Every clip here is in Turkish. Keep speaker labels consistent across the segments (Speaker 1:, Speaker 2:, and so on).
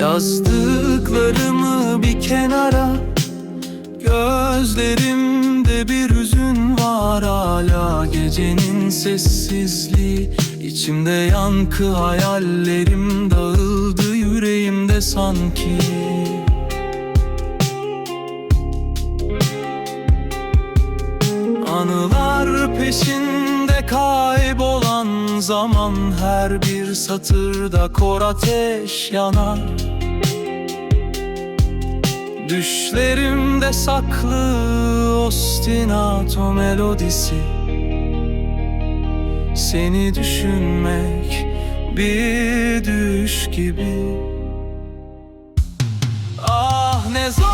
Speaker 1: Yazdıklarımı bir kenara Gözlerimde bir hüzün var. Hala Gecenin sessizliği içimde yankı Hayallerim dağıldı yüreğimde sanki. Anılar peşinde kaybolan zaman Her bir satırda kor ateş yanar. Düşlerimde saklı ostinato melodisi. Seni düşünmek bir düş gibi. Ah ne zor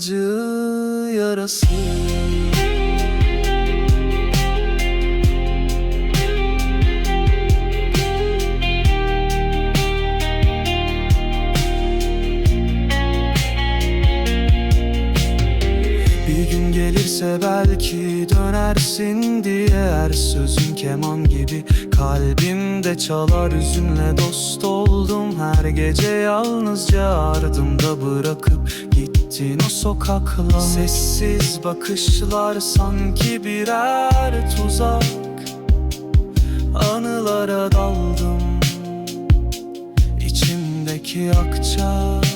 Speaker 1: acı yarası. Bir gün gelirse belki dönersin diye Her sözün keman gibi. Kalbimde çalar Hüzünle dost oldum. Her gece yalnızca ardımda bırakıp Gittin o sokaklar Sessiz bakışlar sanki birer tuzak. Anılara daldım. İçimdeki akçak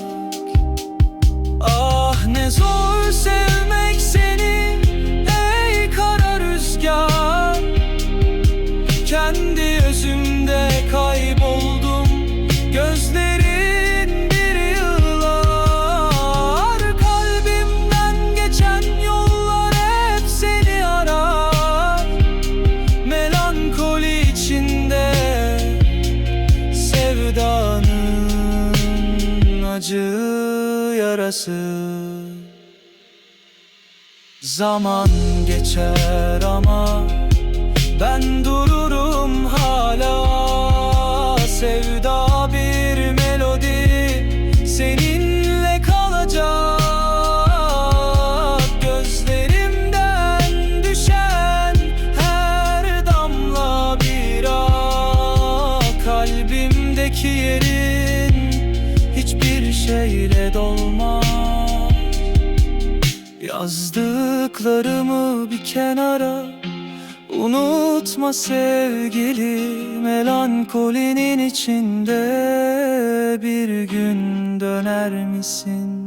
Speaker 1: acı yarası. Zaman geçer ama ben dururum hala. Sevda bir melodi seninle kalacak. Gözlerimden düşen her damla bira Kalbimdeki yerin hiçbir şeyle dolmaz Yazdıklarımı bir kenara Unutma sevgili Melankolinin içinde Bir gün döner misin?